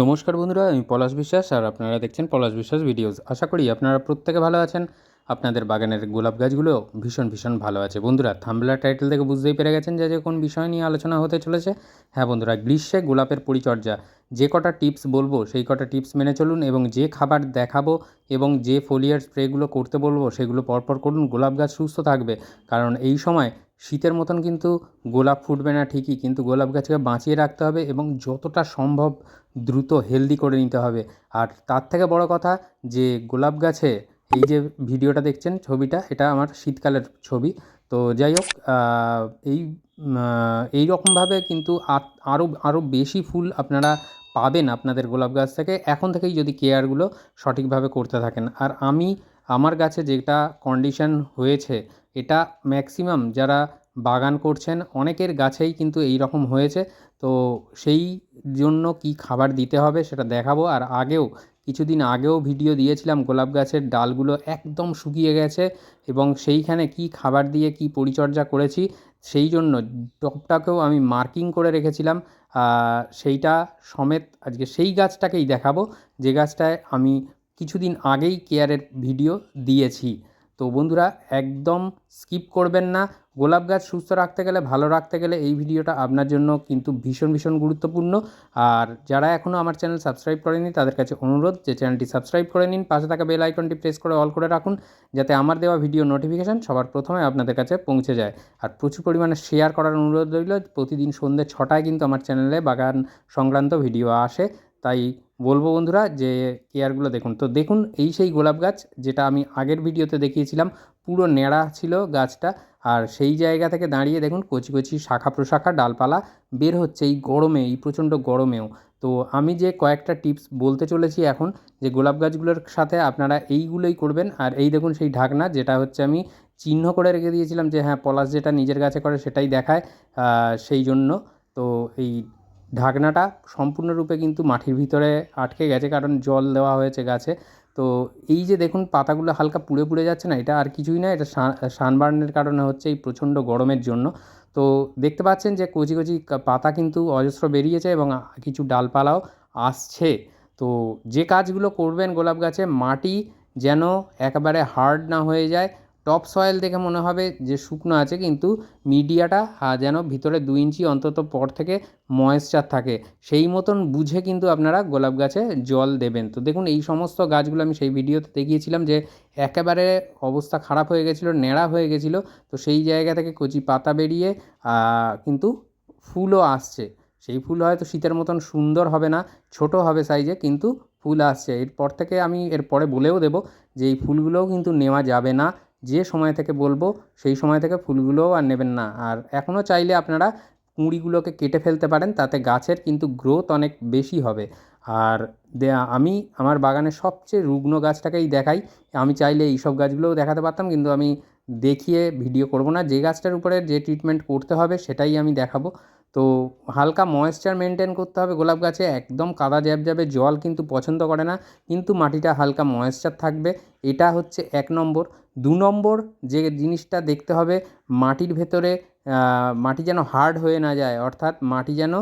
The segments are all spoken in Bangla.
নমস্কার বন্ধুরা, আমি পলাশ বিশ্বাস আর আপনারা দেখছেন পলাশ বিশ্বাস ভিডিওস। আশা করি আপনারা প্রত্যেকে ভালো আছেন। আপনাদের বাগানের গোলাপ গাছগুলো ভীষণ ভীষণ ভালো আছে। বন্ধুরা থাম্বলার টাইটেল থেকে বুঝতেই পেরে গেছেন যে যে কোন বিষয় নিয়ে আলোচনা হতে চলেছে। হ্যাঁ বন্ধুরা, গ্রীষ্মে গোলাপের পরিচর্যা। যে কটা টিপস বলব, সেই কটা টিপস মেনে চলুন এবং যে খাবার দেখাবো এবং যে ফোলিয়ার স্প্রেগুলো করতে বলব, সেগুলো পরপর করুন। গোলাপ গাছ সুস্থ থাকবে। কারণ এই সময় শীতের মতন কিন্তু গোলাপ ফুটবে না ঠিকই, কিন্তু গোলাপ গাছকে বাঁচিয়ে রাখতে হবে এবং যতটা সম্ভব দ্রুত হেলদি করে নিতে হবে। আর তার থেকে বড় কথা যে গোলাপ গাছে এই যে ভিডিওটা দেখছেন ছবিটা, এটা আমার শীতকালের ছবি। তো যাই হোক এই এই রকমভাবে কিন্তু আরও আরও বেশি ফুল আপনারা পাবেন আপনাদের গোলাপ গাছ থেকে। এখন থেকেই যদি কেয়ারগুলো সঠিকভাবে করতে থাকেন। আর আমি আমার গাছে যেটা কন্ডিশন হয়েছে, এটা ম্যাক্সিমাম যারা বাগান করছেন, অনেকের গাছেই কিন্তু এই রকম হয়েছে। তো সেই জন্য কী খাবার দিতে হবে সেটা দেখাবো। আর আগেও, কিছুদিন আগেও ভিডিও দিয়েছিলাম গোলাপ গাছের ডালগুলো একদম শুকিয়ে গেছে এবং সেইখানে কী খাবার দিয়ে কী পরিচর্যা করেছি, সেই জন্য টপটাকেও আমি মার্কিং করে রেখেছিলাম। সেইটা সমেত আজকে সেই গাছটাকেই দেখাবো। যে গাছটায় আমি কিছুদিন আগেই কেয়ারের ভিডিও দিয়েছি। তো বন্ধুরা, একদম স্কিপ করবেন না। গোলাপ গাছ সুস্থ রাখতে গেলে, ভালো রাখতে গেলে এই ভিডিওটা আপনার জন্য কিন্তু ভীষণ ভীষণ গুরুত্বপূর্ণ। আর যারা এখনও আমার চ্যানেল সাবস্ক্রাইব করেনি তাদের কাছে অনুরোধ যে চ্যানেলটি সাবস্ক্রাইব করে নিন। পাশে থাকা বেল আইকনটি প্রেস করে অল করে রাখুন, যাতে আমার দেওয়া ভিডিও নোটিফিকেশান সবার প্রথমে আপনাদের কাছে পৌঁছে যায়। আর প্রচুর পরিমাণে শেয়ার করার অনুরোধ রইল, প্রতিদিন সন্ধ্যে ছটায় কিন্তু আমার চ্যানেলে বাগান সংক্রান্ত ভিডিও আসে। তাই বলব বন্ধুরা যে কেয়ারগুলো দেখুন। তো দেখুন, এই সেই গোলাপ গাছ যেটা আমি আগের ভিডিওতে দেখিয়েছিলাম, পুরো ন্যাড়া ছিল গাছটা। আর সেই জায়গা থেকে দাঁড়িয়ে দেখুন, কচি কচি শাখা প্রশাখা ডালপালা বের হচ্ছে এই গরমে, এই প্রচণ্ড গরমেও। তো আমি যে কয়েকটা টিপস বলতে চলেছি এখন, যে গোলাপ গাছগুলোর সাথে আপনারা এইগুলোই করবেন। আর এই দেখুন সেই ঢাকনা, যেটা হচ্ছে আমি চিহ্ন করে রেখে দিয়েছিলাম যে হ্যাঁ পলাশ যেটা নিজের গাছে করে সেটাই দেখায় সেই জন্য। তো এই ঢাকনাটা সম্পূর্ণরূপে কিন্তু মাটির ভিতরে আটকে গেছে, কারণ জল দেওয়া হয়েছে গাছে। তো এই যে দেখুন, পাতাগুলো হালকা পুড়ে পুড়ে যাচ্ছে না, এটা আর কিছুই না, এটা সানবার্নের কারণে হচ্ছে এই প্রচণ্ড গরমের জন্য। তো দেখতে পাচ্ছেন যে কচি কচি পাতা কিন্তু অজস্র বেরিয়েছে এবং কিছু ডালপালাও আসছে। তো যে কাজগুলো করবেন গোলাপ গাছে, মাটি যেন একেবারে হার্ড না হয়ে যায় টপ সয়েল দেখে মনে হবে যে শুকনো আছে, কিন্তু মিডিয়াটা যেন ভিতরে দু ইঞ্চি অন্তত পর থেকে ময়েশ্চার থাকে। সেই মতন বুঝে কিন্তু আপনারা গোলাপ গাছে জল দেবেন। তো দেখুন, এই সমস্ত গাছগুলো আমি সেই ভিডিওতে দেখিয়েছিলাম যে একেবারে অবস্থা খারাপ হয়ে গেছিল, ন্যাড়া হয়ে গেছিল। তো সেই জায়গা থেকে কচি পাতা বেরিয়ে কিন্তু ফুলও আসছে। সেই ফুল হয়তো শীতের মতন সুন্দর হবে না, ছোট হবে সাইজে কিন্তু ফুল আসছে। এরপর থেকে আমি এরপরে বলেও দেবো যে এই ফুলগুলোও কিন্তু নেওয়া যাবে না। যে সময় থেকে বলব, সেই সময় থেকে ফুলগুলোও আর নেবেন না। আর এখনও চাইলে আপনারা কুঁড়িগুলোকে কেটে ফেলতে পারেন, তাতে গাছের কিন্তু গ্রোথ অনেক বেশি হবে। আর দে, আমি আমার বাগানের সবচেয়ে রুগ্ন গাছটাকেই দেখাই। আমি চাইলে এইসব গাছগুলোও দেখাতে পারতাম, কিন্তু আমি দেখিয়ে ভিডিও করব না। যে গাছটার উপরে যে ট্রিটমেন্ট করতে হবে, সেটাই আমি দেখাবো। তো হালকা ময়েশ্চার মেনটেন করতে হবে। গোলাপ গাছে একদম কাদা জ্যাব যাবে জল কিন্তু পছন্দ করে না, কিন্তু মাটিটা হালকা ময়েশ্চার থাকবে। এটা হচ্ছে এক নম্বর। দু নম্বর যে জিনিসটা দেখতে হবে, মাটির ভেতরে মাটি যেন হার্ড হয়ে না যায়, অর্থাৎ মাটি যেন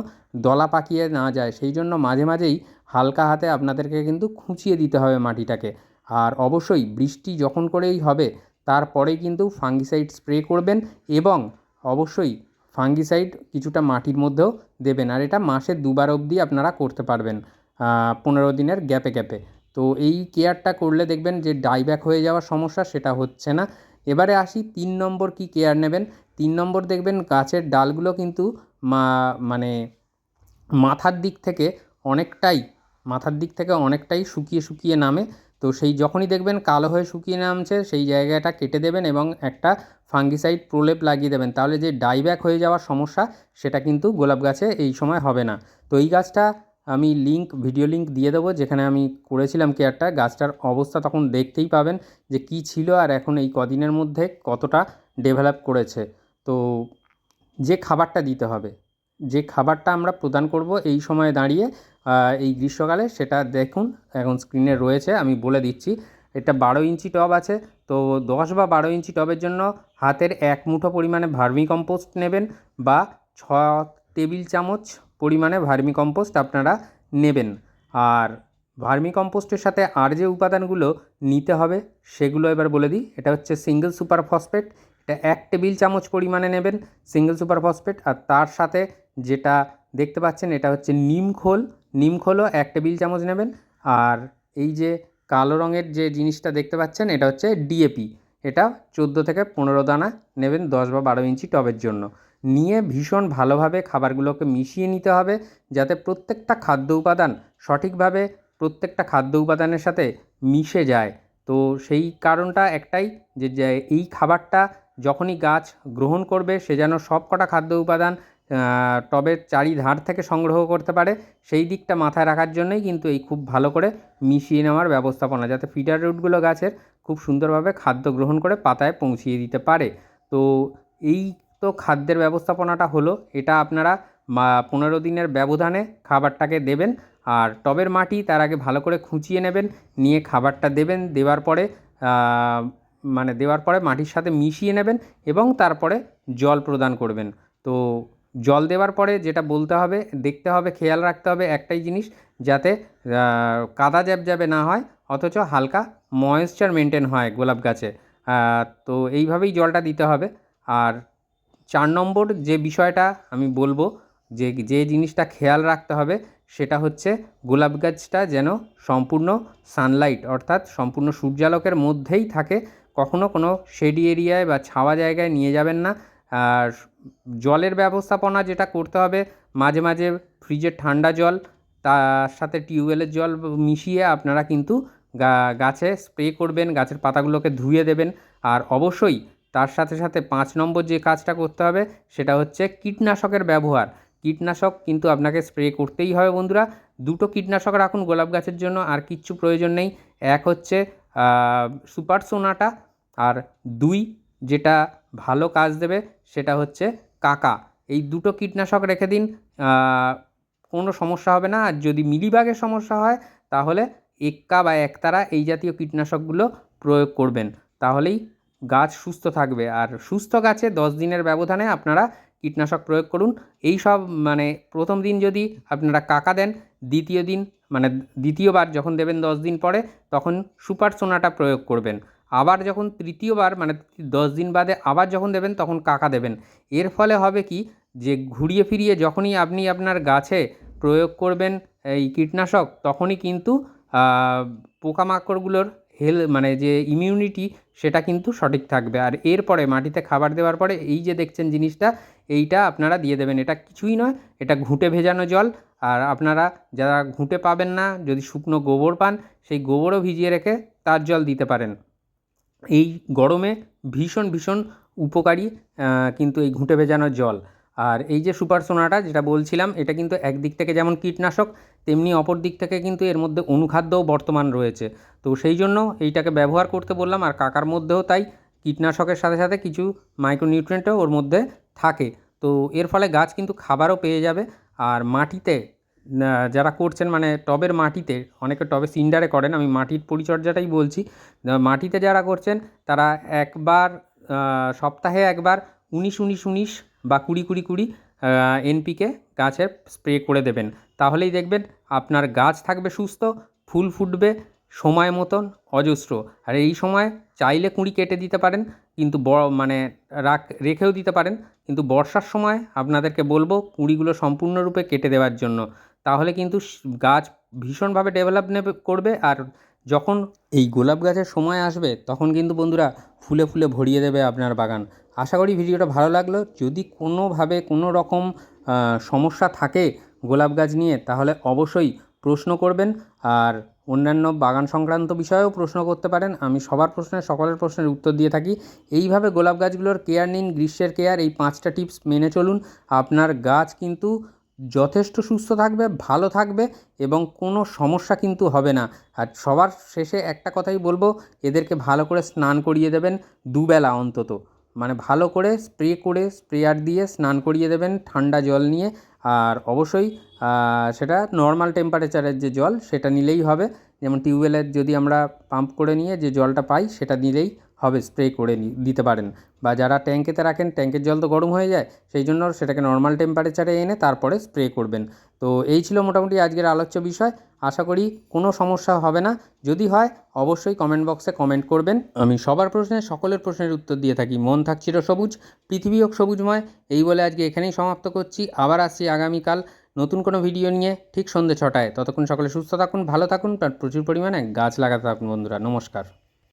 দলা পাকিয়ে না যায়, সেই জন্য মাঝে মাঝেই হালকা হাতে আপনাদেরকে কিন্তু খুঁচিয়ে দিতে হবে মাটিটাকে। আর অবশ্যই বৃষ্টি যখন করেই হবে, তারপরেই কিন্তু ফাঙ্গিসাইড স্প্রে করবেন এবং অবশ্যই ফাঙ্গিসাইড কিছুটা মাটির মধ্যেও দেবেন আর এটা মাসে দুবার অবধি আপনারা করতে পারবেন পনেরো দিনের গ্যাপে গ্যাপে। তো এই কেয়ারটা করলে দেখবেন যে ডাইব্যাক হয়ে যাওয়ার সমস্যা সেটা হচ্ছে না। এবারে আসি, তিন নম্বর কি কেয়ার নেবেন? তিন নম্বর দেখবেন গাছের ডালগুলো কিন্তু মা মানে মাথার দিক থেকে অনেকটাই, মাথার দিক থেকে অনেকটাই শুকিয়ে শুকিয়ে নামে। তো সেই যখনই দেখবেন কালো হয়ে শুকিয়ে নামছে, সেই জায়গাটা কেটে দেবেন এবং একটা ফাঙ্গিসাইড প্রলেপ লাগিয়ে দেবেন। তাহলে যে ডাইব্যাক হয়ে যাওয়ার সমস্যা, সেটা কিন্তু গোলাপ গাছে এই সময় হবে না। তো এই গাছটা আমি লিঙ্ক ভিডিও লিঙ্ক দিয়ে দেবো, যেখানে আমি করেছিলাম কেয়ারটা। গাছটার অবস্থা তখন দেখতেই পাবেন যে কি ছিল আর এখন এই কদিনের মধ্যে কতটা ডেভেলপ করেছে। তো যে খাবারটা দিতে হবে। যে খাবারটা আমরা প্রদান করব এই সময়ে দাঁড়িয়ে এই গ্রীষ্মকালে সেটা দেখুন, এখন স্ক্রিনে রয়েছে, আমি বলে দিচ্ছি। এটা বারো ইঞ্চি টব আছে, তো দশ বা বারো ইঞ্চি টবের জন্য হাতের এক মুঠো পরিমাণে ভার্মি কম্পোস্ট নেবেন বা ছ টেবিল চামচ পরিমাণে ভার্মি কম্পোস্ট আপনারা নেবেন। আর ভার্মি কম্পোস্টের সাথে আর যে উপাদানগুলো নিতে হবে, সেগুলো এবার বলে দিই। এটা হচ্ছে সিঙ্গেল সুপার ফসফেট এটা এক টেবিল চামচ পরিমাণে নেবেন সিঙ্গেল সুপার ফসফেট আর তার সাথে যেটা দেখতে পাচ্ছেন এটা হচ্ছে নিম খোল। নিম খোলও এক টেবিল চামচ নেবেন আর এই যে কালো রঙের যে জিনিসটা দেখতে পাচ্ছেন এটা হচ্ছে ডিএপি এটা চোদ্দ থেকে পনেরো দানা নেবেন দশ বা বারো ইঞ্চি টবের জন্য। নিয়ে ভীষণ ভালোভাবে খাবারগুলোকে মিশিয়ে নিতে হবে যাতে প্রত্যেকটা খাদ্য উপাদান সঠিকভাবে প্রত্যেকটা খাদ্য উপাদানের সাথে মিশে যায়। তো সেই কারণটা একটাই যে এই খাবারটা যখনই গাছ গ্রহণ করবে, সে যেন সব কটা খাদ্য উপাদান টবের চারিধার থেকে সংগ্রহ করতে পারে, সেই দিকটা মাথায় রাখার জন্যই কিন্তু এই খুব ভালো করে মিশিয়ে নেওয়ার ব্যবস্থাপনা, যাতে ফিডার রুটগুলো গাছের খুব সুন্দরভাবে খাদ্য গ্রহণ করে পাতায় পৌঁছিয়ে দিতে পারে। তো এই তো খাদ্যের ব্যবস্থাপনাটা হলো, এটা আপনারা পনেরো দিনের ব্যবধানে খাবারটাকে দেবেন, আর টবের মাটি তার আগে ভালো করে খুঁচিয়ে নেবেন, নিয়ে খাবারটা দেবেন, দেওয়ার পরে মানে দেওয়ার পরে মাটির সাথে মিশিয়ে নেবেন এবং তারপরে জল প্রদান করবেন। তো জল দেওয়ার পরে যেটা বলতে হবে, দেখতে হবে, খেয়াল রাখতে হবে একটাই জিনিস, যাতে কাদা জ্যাবজ্যাবে না হয়, অথচ হালকা ময়েশ্চার মেনটেন হয় গোলাপ গাছে। তো এইভাবেই জলটা দিতে হবে। আর চার নম্বর যে বিষয়টা আমি বলব, যে যে জিনিসটা খেয়াল রাখতে হবে, সেটা হচ্ছে গোলাপ গাছটা যেন সম্পূর্ণ সানলাইট অর্থাৎ সম্পূর্ণ সূর্যালোকের মধ্যেই থাকে কখনো কোনো শেডি এরিয়ায় বা ছাওয়া জায়গায় নিয়ে যাবেন না। আর জলের ব্যবস্থাপনা যেটা করতে হবে, মাঝে মাঝে ফ্রিজের ঠান্ডা জল, তার সাথে টিউবওয়েলের জল মিশিয়ে আপনারা কিন্তু গাছে স্প্রে করবেন, গাছের পাতাগুলোকে ধুয়ে দেবেন। আর অবশ্যই তার সাথে সাথে পাঁচ নম্বর যে কাজটা করতে হবে, সেটা হচ্ছে কীটনাশকের ব্যবহার। কীটনাশক কিন্তু আপনাকে স্প্রে করতেই হবে বন্ধুরা। দুটো কীটনাশক রাখুন গোলাপ গাছের জন্য, আর কিচ্ছু প্রয়োজন নেই। এক হচ্ছে সুপার সোনাটা আর দুই যেটা ভালো কাজ দেবে সেটা হচ্ছে কাকা। এই দুটো কীটনাশক রেখে দিন কোনো সমস্যা হবে না। আর যদি মিলিবাগের সমস্যা হয়, তাহলে এক্কা বা একতারা এই জাতীয় কীটনাশকগুলো প্রয়োগ করবেন। তাহলেই গাছ সুস্থ থাকবে। আর সুস্থ গাছে দশ দিনের ব্যবধানে আপনারা কীটনাশক প্রয়োগ করুন। এই সব মানে প্রথম দিন যদি আপনারা কাকা দেন, দ্বিতীয় দিন মানে দ্বিতীয়বার যখন দেবেন দশ দিন পরে, তখন সুপার সোনাটা প্রয়োগ করবেন। আবার যখন তৃতীয়বার মানে দশ দিন বাদে আবার যখন দেবেন, তখন কাকা দেবেন। এর ফলে হবে কি, যে ঘুরিয়ে ফিরিয়ে যখনই আপনি আপনার গাছে প্রয়োগ করবেন এই কীটনাশক, তখনই কিন্তু পোকামাকড়গুলোর হেল মানে যে ইমিউনিটি সেটা কিন্তু সঠিক থাকবে। আর এরপরে মাটিতে খাবার দেওয়ার পরে, এই যে দেখছেন জিনিসটা এইটা আপনারা দিয়ে দেবেন। এটা কিছুই নয়, এটা ঘুঁটে ভেজানো জল। আর আপনারা যারা ঘুঁটে পাবেন না, যদি শুকনো গোবর পান, সেই গোবরও ভিজিয়ে রেখে তার জল দিতে পারেন। এই গরমে ভীষণ ভীষণ উপকারী কিন্তু এই ঘুঁটে ভেজানো জল। আর এই যে সুপার সোনাটা যেটা বলছিলাম, এটা কিন্তু একদিক থেকে যেমন কীটনাশক, তেমনি অপর দিক থেকে কিন্তু এর মধ্যে অনুখাদ্যও বর্তমান রয়েছে। তো সেই জন্য এইটাকে ব্যবহার করতে বললাম, আর কাকার মধ্যেও তাই কীটনাশকের সাথে সাথে কিছু মাইক্রোনিউট্রিয়েন্টও ওর মধ্যে থাকে। তো এর ফলে গাছ কিন্তু খাবারও পেয়ে যাবে। আর মাটিতে যারা করছেন মানে টবের মাটিতে, অনেকে টবে সিন্ডারে করেন, আমি মাটির পরিচর্যাটাই বলছি। মাটিতে যারা করছেন, তারা একবার সপ্তাহে একবার উনিশ উনিশ উনিশ বা কুড়ি কুড়ি কুড়ি এনপিকে গাছের স্প্রে করে দেবেন। তাহলেই দেখবেন আপনার গাছ থাকবে সুস্থ, ফুল ফুটবে সময় মতন অজস্র। আর এই সময় চাইলে কুঁড়ি কেটে দিতে পারেন, কিন্তু বড় মানে রাখ, রেখেও দিতে পারেন। কিন্তু বর্ষার সময় আপনাদেরকে বলব কুঁড়িগুলো সম্পূর্ণরূপে কেটে দেওয়ার জন্য। তাহলে কিন্তু গাছ ভীষণভাবে ডেভেলপ করবে। আর যখন এই গোলাপ গাছের সময় আসবে, তখন কিন্তু বন্ধুরা ফুলে ফুলে ভরিয়ে দেবে আপনার বাগান। আশা করি ভিডিওটা ভালো লাগল। যদি কোনোভাবে কোনো রকম সমস্যা থাকে গোলাপ গাছ নিয়ে, তাহলে অবশ্যই প্রশ্ন করবেন আর অন্যান্য বাগান সংক্রান্ত বিষয়েও প্রশ্ন করতে পারেন। আমি সবার প্রশ্নের সকলের প্রশ্নের উত্তর দিয়ে থাকি। এইভাবে গোলাপ গাছগুলোর কেয়ার নিন, গ্রীষ্মের কেয়ার এই পাঁচটা টিপস মেনে চলুন। আপনার গাছ কিন্তু যথেষ্ট সুস্থ থাকবে, ভালো থাকবে এবং কোনো সমস্যা কিন্তু হবে না। আর সবার শেষে একটা কথাই বলব, এদেরকে ভালো করে স্নান করিয়ে দেবেন দুবেলা অন্তত। মানে ভালো করে স্প্রে করে স্প্রেয়ার দিয়ে স্নান করিয়ে দেবেন ঠান্ডা জল নিয়ে। আর অবশ্যই সেটা নর্মাল টেম্পারেচারের যে জল সেটা নিলেই হবে। যেমন টিউবওয়েলের যদি আমরা পাম্প করে নিয়ে যে জলটা পাই সেটা নিলেই হবে স্প্রে করে দিতে পারেন। বা যারা ট্যাঙ্কেতে রাখেন, ট্যাঙ্কের জল তো গরম হয়ে যায়, সেই জন্য সেটাকে নর্মাল টেম্পারেচারে এনে তারপরে স্প্রে করবেন। তো এই ছিল মোটামুটি আজকের আলোচ্য বিষয়। আশা করি কোনো সমস্যা হবে না। যদি হয়, অবশ্যই কমেন্ট বক্সে কমেন্ট করবেন। আমি সবার প্রশ্নে, সকলের প্রশ্নের উত্তর দিয়ে থাকি। মন থাকছিল সবুজ, পৃথিবী হোক সবুজময়। এই বলে আজকে এখানেই সমাপ্ত করছি। আবার আসছি আগামীকাল নতুন কোনো ভিডিও নিয়ে, ঠিক সন্ধ্যে ছটায়। ততক্ষণ সকলে সুস্থ থাকুন, ভালো থাকুন প্রচুর পরিমাণে গাছ লাগাতে থাকুন বন্ধুরা। নমস্কার।